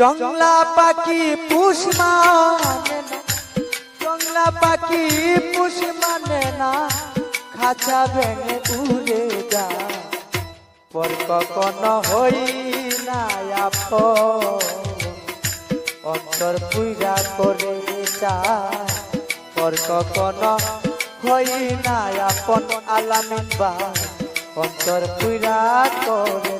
জংলা পাখি পুষ মানে না, জংলা পাখি পুষ মানে না, খাঁচা ভেঙে উড়ে যা। পর কখনো হই না আপন, অন্তর পুইরা করে যায় পর কখনো হই না আপন আলামিন বা অন্তর পুইরা করে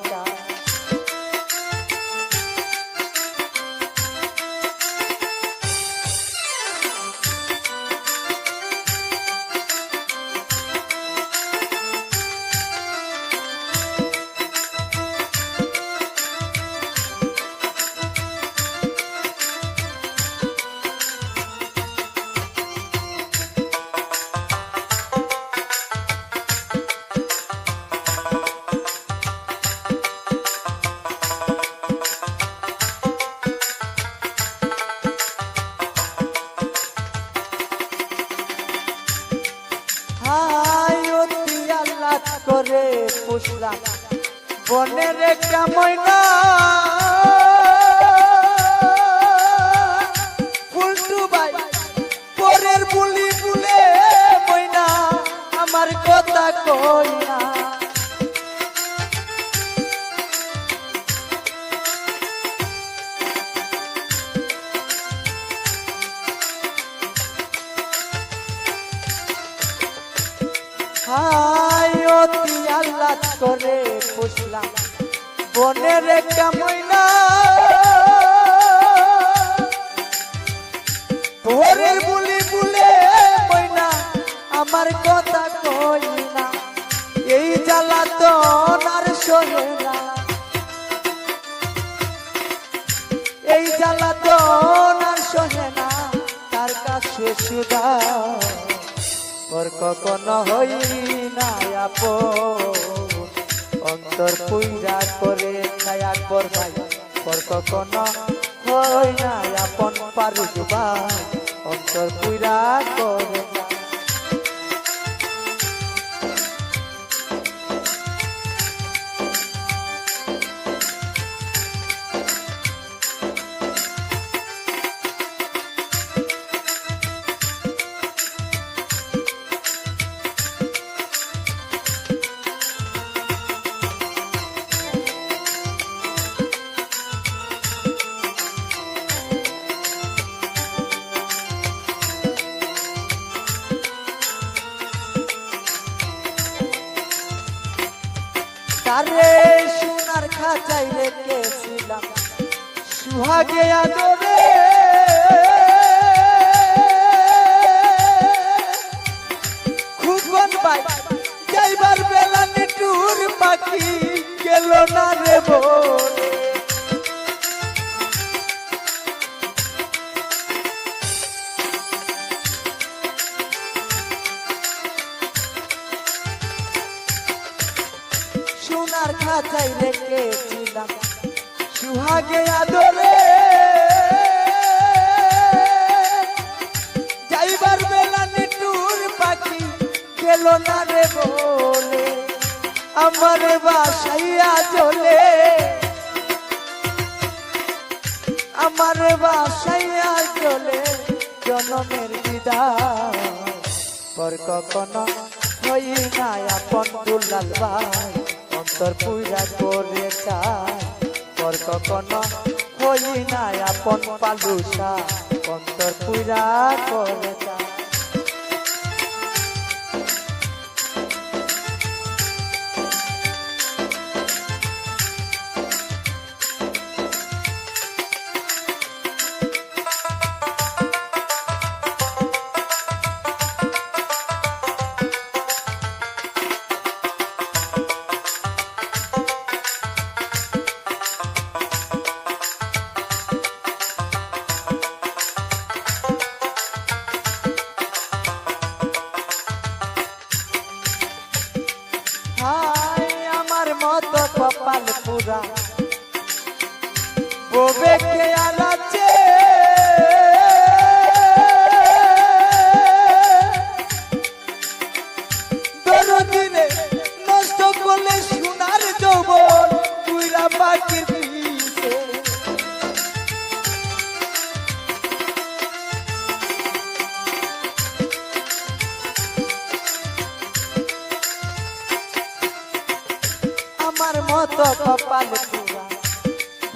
পুষলাম বনের একটা ময়না। ফুলটু ভাই পরের বুলি বুলে ময়না। আমার কথা কই অতি আল্লাহ করে পুষলাম। বনের একটা ময়না। ভোরের বুলি বুলে ময়না, আমার কথা কই না। এই জ্বালা তো আর সহে না। এই জ্বালা তো আর সহে না। তার কাছে সুদা কখনো হই না অন্তর পুইরা করে আকবর ভাই। পর কখন হই না আপন পারু অন্তর পুইরা করে সুহাগে আদরে। খুবন ভাই, যাইবার বেলা নিটুর পাখি গেল না রে বলে সোনার খাঁচাই রেখেছিলাম, সুহাগে আদরে। গেল না রে বলে, আমার বাসাইয়া চলে আমার বাসাইয়া চলে জনমের বিদায় পর কখনো হই না আপন দুলাল ভাই, অন্তর পুইরা করে চায় পর কখনো হই না আপন পালুসা অন্তর পুইরা করে চায় হাই আমার মতো কপাল পুরা। ববে মতো কপাল পুরা।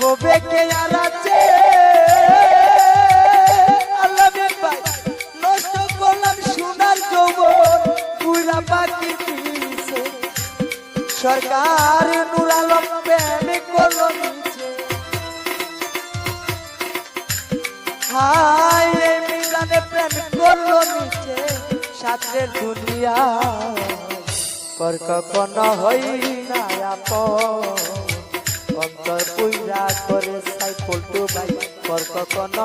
হবে কে আর আছে? আল্লাহ ভাই নষ্ট করলাম সোনার সরকার নুর আলম প্রেম করল হাই এই মিজানে প্রেম করল নিচে। সাথের দুনিয়া। পর কখনো হই না অন্তর পুইরা করে সাই পল্টু ভাই পর কখনো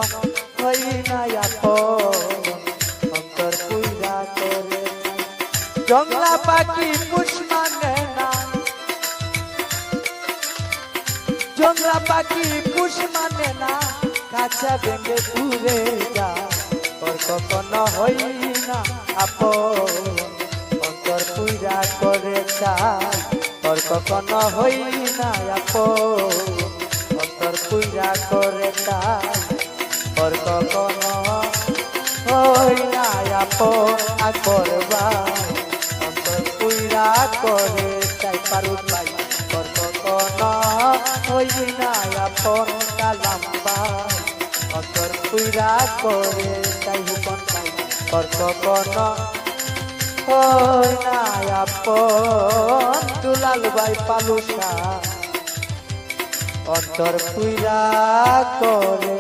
হই না অন্তর পুইরা করে জংলা পাখি পুষ মানে না। জংলা পাখি পুষ মানে না, কাঁচা ভেঙে উড়ে যা ওর কখনো হই না আপন। চাই ওর কখনো হই না অন্তর পুইরা করে চাই ওর কখনো হই না ভাই অন্তর পুইরা করে চাই পারুত ভাই তোর কখনো হইবি না আপন। কালাম ভাই অন্তর পুইরা করে চাই হুকন ভাই তোর কখনো হই না আপন দুলাল ভাই পালুসা অন্তর পুইরা করে